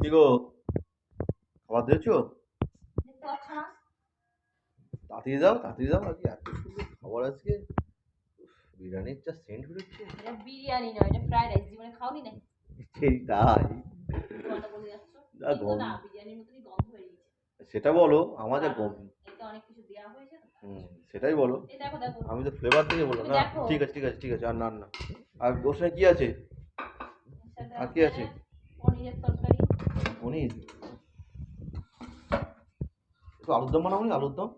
কি গো? খাবার দিয়েছ? তাড়াতাড়ি দাও তাড়াতাড়ি দাও আজকে এত সুন্দর খাবার আজকে। বিরিয়ানির যা সেন্ট বেরোচ্ছে। এটা বিরিয়ানি নয় এটা ফ্রাইড রাইস জীবনে খাওনি সেই তাই। বলে গন্ধ। না বিরিয়ানির মতনই গন্ধ বেরিয়েছে সেটা বলো আমার যা অনেক কিছু হয়েছে হুম সেটাই বলো। আমি তো ফ্লেভার থেকে তুমি না ঠিক আছে ঠিক আছে ঠিক আছে আর না আর না। আর ওর সঙ্গে কি আছে আর কি আছে? পনিরের একটু আলুর দম বানাবো আলুর দম?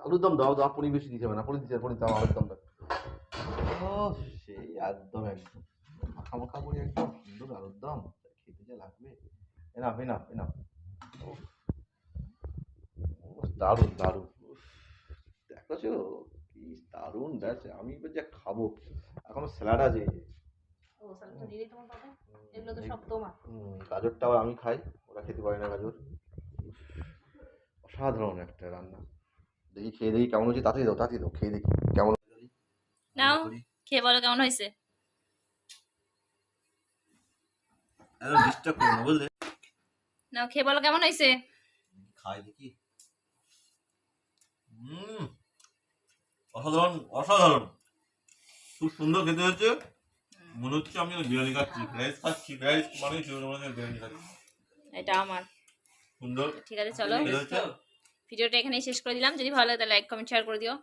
আলুর দম দাও দাও পনির বেশি দিতে হবে না। পনির দিতে পনির দাও আলুর দম দাও ও সেই একদম একদম। মাখা মাখা করে একদম সুন্দর আলুর দম। খেতে যা লাগবে। এনাফ এনাফ এনাফ দারুণ দারুণ। দেখছ? কি দারুণ দেখছে আমি এবার যা খাব। এখনও স্যালাড আছে ও সালাদ তো দিলেই তোমার পাবে এগুলো তো সব তোমার। গাজরটা আবার আমি খাই ওরা খেতে পারে না গাজর। অসাধারণ একটা রান্না। দেখি খেয়ে দেখি কেমন হয়েছে তাড়াতাড়ি দাও তাড়াতাড়ি দাও খেয়ে দেখি কেমন। নাও। খেয়ে বলো কেমন হয়েছে। ডিস্টার্ব করো না বুঝলে? নাও খেয়ে বলো কেমন হয়েছে। খাই দেখি। হুম অসাধারণ অসাধারণ। খুব সুন্দর খেতে হচ্ছে মনে হচ্ছে আমি বিরিয়ানি খাচ্ছি রাইস খাচ্ছি রাইস মানে মনে বিরিয়ানি খাচ্ছি। এটা আমার। সুন্দর? ঠিক আছে চলো। ভিডিওটা এখানেই শেষ করে দিলাম। যদি ভালো লাগে তাহলে লাইক কমেন্ট শেয়ার করে দিও।